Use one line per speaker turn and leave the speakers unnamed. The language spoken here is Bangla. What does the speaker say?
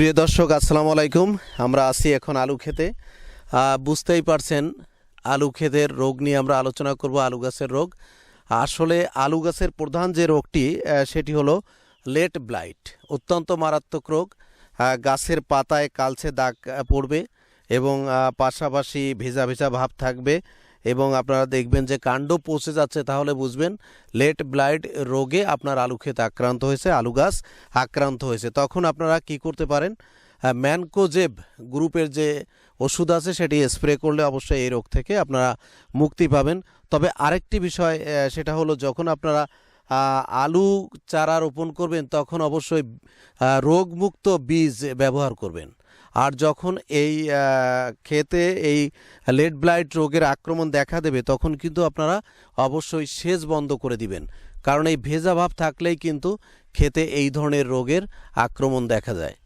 প্রিয় দর্শক, আসসালামু আলাইকুম। আমরা আছি এখন আলু খেতে। বুঝতেই পারছেন, আলু ক্ষেতের রোগ নিয়ে আমরা আলোচনা করব, আলু গাছের রোগ। আসলে আলু গাছের প্রধান যে রোগটি সেটি হলো লেট ব্লাইট, অত্যন্ত মারাত্মক রোগ। গাছের পাতায় কালচে দাগ পড়বে এবং পাশাপাশি ভেজা ভেজা ভাব থাকবে। এবং আপনারা দেখবেন যে কাণ্ড পচে যাচ্ছে তাহলে বুঝবেন, লেট ব্লাইড রোগে আপনার আলু ক্ষেত আক্রান্ত হয়েছে, আলু গাছ আক্রান্ত হয়েছে। তখন আপনারা কি করতে পারেন? ম্যানকোজেব গ্রুপের যে ওষুধ আছে সেটি স্প্রে করলে অবশ্যই এই রোগ থেকে আপনারা মুক্তি পাবেন। তবে আরেকটি বিষয় সেটা হলো যখন আপনারা আলু চারা রোপণ করবেন তখন অবশ্যই রোগমুক্ত বীজ ব্যবহার করবেন। আর যখন এই ক্ষেতে এই লেড ব্লাইট রোগের আক্রমণ দেখা দেবে, তখন কিন্তু আপনারা অবশ্যই সেচ বন্ধ করে দিবেন। কারণ এই ভেজা ভাব থাকলেই কিন্তু ক্ষেতে এই ধরনের রোগের আক্রমণ দেখা যায়।